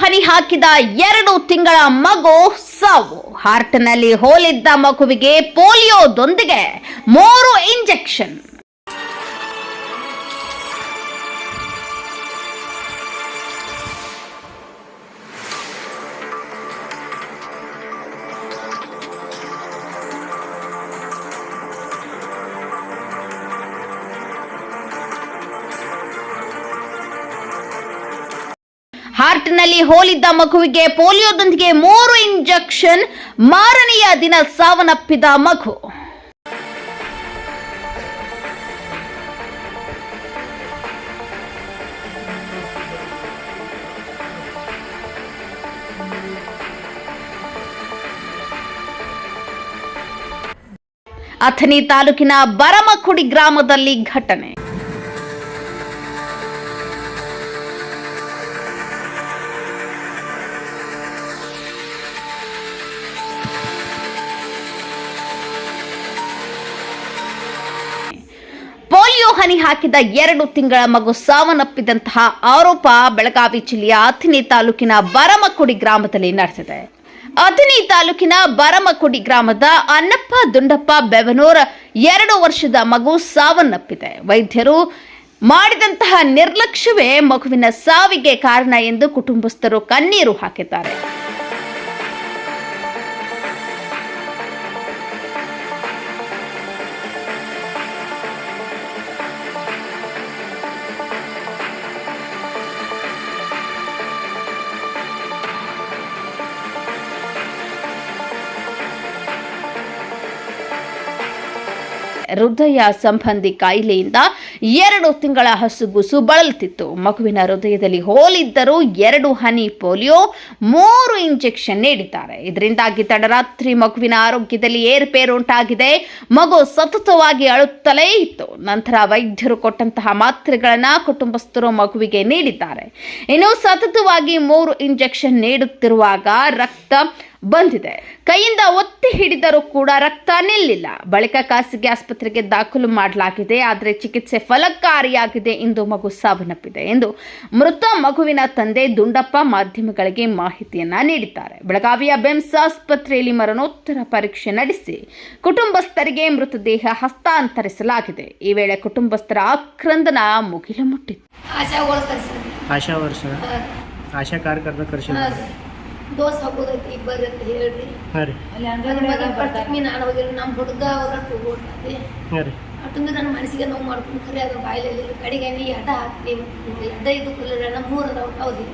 ಹನಿ ಹಾಕಿದ ಎರಡು ತಿಂಗಳ ಮಗು ಸಾವು. ಹಾರ್ಟ್ನಲ್ಲಿ ಹೋಲಿದ್ದ ಮಗುವಿಗೆ ಪೋಲಿಯೋದೊಂದಿಗೆ ಮೂರು ಇಂಜೆಕ್ಷನ್. ಹಾರ್ಟ್ನಲ್ಲಿ ಹೋಲಿದ್ದ ಮಗುವಿಗೆ ಪೋಲಿಯೋದೊಂದಿಗೆ ಮೂರು ಇಂಜೆಕ್ಷನ್ ಮಾರನೆಯ ದಿನ ಸಾವನ್ನಪ್ಪಿದ ಮಗು. ಅಥಣಿ ತಾಲೂಕಿನ ಬರಮಕುಡಿ ಗ್ರಾಮದಲ್ಲಿ ಘಟನೆ. ಹನಿ ಹಾಕಿದ ಎರಡು ತಿಂಗಳ ಮಗು ಸಾವನ್ನಪ್ಪಿದಂತಹ ಆರೋಪ ಬೆಳಗಾವಿ ಜಿಲ್ಲೆಯ ಅಥಿನಿ ತಾಲೂಕಿನ ಬರಮಕುಡಿ ಗ್ರಾಮದಲ್ಲಿ ನಡೆಸಿದೆ ಅಥಿನಿ ತಾಲೂಕಿನ ಬರಮಕುಡಿ ಗ್ರಾಮದ ಅನ್ನಪ್ಪ ದುಂಡಪ್ಪ ಬೆವನೂರ್ ಎರಡು ವರ್ಷದ ಮಗು ಸಾವನ್ನಪ್ಪಿದೆ. ವೈದ್ಯರು ಮಾಡಿದಂತಹ ನಿರ್ಲಕ್ಷ್ಯವೇ ಮಗುವಿನ ಸಾವಿಗೆ ಕಾರಣ ಎಂದು ಕುಟುಂಬಸ್ಥರು ಕಣ್ಣೀರು ಹಾಕಿದ್ದಾರೆ. ಹೃದಯ ಸಂಬಂಧಿ ಕಾಯಿಲೆಯಿಂದ ಎರಡು ತಿಂಗಳ ಹಸುಗುಸು ಬಳಲ್ತಿತ್ತು. ಮಗುವಿನ ಹೃದಯದಲ್ಲಿ ಹೋಲಿದ್ದರೂ ಎರಡು ಹನಿ ಪೋಲಿಯೋ, ಮೂರು ಇಂಜೆಕ್ಷನ್ ನೀಡಿದ್ದಾರೆ. ಇದರಿಂದಾಗಿ ತಡರಾತ್ರಿ ಮಗುವಿನ ಆರೋಗ್ಯದಲ್ಲಿ ಏರುಪೇರು ಉಂಟಾಗಿದೆ. ಮಗು ಸತತವಾಗಿ ಅಳುತ್ತಲೇ ಇತ್ತು. ನಂತರ ವೈದ್ಯರು ಕೊಟ್ಟಂತಹ ಮಾತ್ರೆಗಳನ್ನ ಕುಟುಂಬಸ್ಥರು ಮಗುವಿಗೆ ನೀಡಿದ್ದಾರೆ. ಇನ್ನು ಸತತವಾಗಿ ಮೂರು ಇಂಜೆಕ್ಷನ್ ನೀಡುತ್ತಿರುವಾಗ ರಕ್ತ ಬಂದಿದೆ. ಕೈಯಿಂದ ಒತ್ತಿ ಹಿಡಿದರೂ ಕೂಡ ರಕ್ತ ನಿಲ್ಲಿಲ್ಲ. ಬಳಿಕ ಖಾಸಗಿ ಆಸ್ಪತ್ರೆಗೆ ದಾಖಲು ಮಾಡಲಾಗಿದೆ. ಆದರೆ ಚಿಕಿತ್ಸೆ ಫಲಕಾರಿಯಾಗಿದೆ ಎಂದು ಮಗು ಸಾವನ್ನಪ್ಪಿದೆ ಎಂದು ಮೃತ ಮಗುವಿನ ತಂದೆ ದುಂಡಪ್ಪ ಮಾಧ್ಯಮಗಳಿಗೆ ಮಾಹಿತಿಯನ್ನ ನೀಡಿದ್ದಾರೆ. ಬೆಳಗಾವಿಯ ಬೆಮ್ಸ್ ಆಸ್ಪತ್ರೆಯಲ್ಲಿ ಮರಣೋತ್ತರ ಪರೀಕ್ಷೆ ನಡೆಸಿ ಕುಟುಂಬಸ್ಥರಿಗೆ ಮೃತದೇಹ ಹಸ್ತಾಂತರಿಸಲಾಗಿದೆ. ಈ ವೇಳೆ ಕುಟುಂಬಸ್ಥರ ಆಕ್ರಂದನ ಮುಗಿಲು ಮುಟ್ಟಿತ್ತು ಆಶಾ ಕಾರ್ಯಕರ್ತ ದೋಸ್ ಹಾಕೋದೈತಿ ಬರ್ರಿ ಅಂತ ಹೇಳ್ರಿ. ಹಾಂ ರೀ. ಬರ್ತೀನಿ ನಾನು ಹೋಗಿಲ್ಲ ನಮ್ಮ ಹುಡುಗ ಅವ್ರ ಹೋಗ್ಬಿಟ್ಟಾರಿ ಹಾಂ ರೀ. ಅಷ್ಟೊಂದು ನನ್ನ ಮನಸ್ಸಿಗೆ ನೋವು ಮಾಡ್ಕೊಂಡು ಖರೆ ಅದ್ರ ಬಾಯಿಲಲ್ಲಿ ಕಡೆಗೆ ನೀ ಎಡ್ಡ ಹಾಕ್ತಿ ಎಡ್ಡ ಇದು ಕುಲ್ಲರ ಮೂರು ಅದಾವ ಹೌದು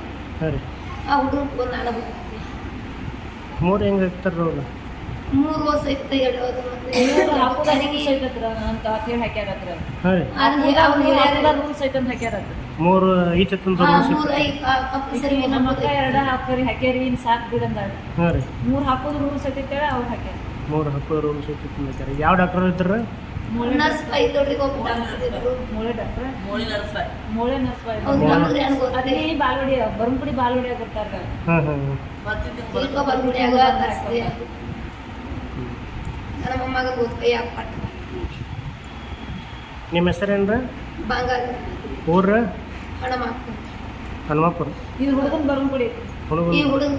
ಹಾಂ ರೀ. ಆ ಹುಡುಗ ಒಂದು ನಾನು ಬರ್ತೀನಿ. ಮೂರು ಹೆಂಗೆ ಹಾಕ್ತಾರ ಅವ್ರು? ಮೂರು ವರ್ಷ ಐತೆ ಹೇಳೋದು ಹಾಕೋದ ಮೂರು ಹಾಕ್ರಿ ಹಾಕ್ಯಾರಿ ಇನ್ ಸಾಕ್ ಬಿಡಂದ ಮೂರ್ ಹಾಕೋದು ರೂಲ್ಸ್ ಐತೈತೇಳ ಅವ್ರು ಹಾಕ್ಯಾರ. ಮೂರು ಹಾಕೋ ರೂಲ್ಸ್ ಐತಿ ಯಾವ ಡಾಕ್ಟರ್ ಇದ್ರ ಮೂಳೆ ನರ್ಸ್ ಐದೊಡ್ರಿಗೆ ಹೋಗ್ಬಿಟ್ಟು ಮೂಳೆ ಡಾಕ್ಟರ್. ಮೂಳೆ ನರ್ಸ್ ಮೂಳೆ ನರ್ಸ್ ಗೊತ್ತಿಲ್ಲ ಅದೇ ಬಾಲ್ವಡಿ ಬರಂಪುಡಿ ಬಾಲ್ವಡಿ ಆಗಿರ್ತಾರ ಹಾಂ ಹಾಂ ಗೊತ್ತ ಕೈ ನಿಮ್ಮ ಹೆಸರೇನ್ರ ಬಂಗಾರ. ಊರ ಹಣ ಮಾಡ್ಕೊಂಡು ಹನುಮಪುರ ಇದು ಹುಡುಗನ್? ಈ ಹುಡುಗನ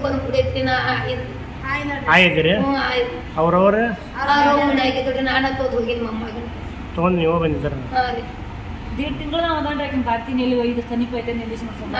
ಅವ್ರವ್ರ? ನಾನು ತೋದು ಹೋಗಿನ ತೊಗೊಂಡು ನೀವು ಬಂದಿದ್ದಾರ? ದೀಡ್ ತಿಂಗಳು ನಾವು ಅದಾಂಡ್ರೆ ಬರ್ತೀನಿ ಎಲ್ಲಿ ಇದು ಸಮೀಪ ಐತೆ ನಿಲ್ಲಿಸಿ ಮಾಡ್ಕೊಂಡು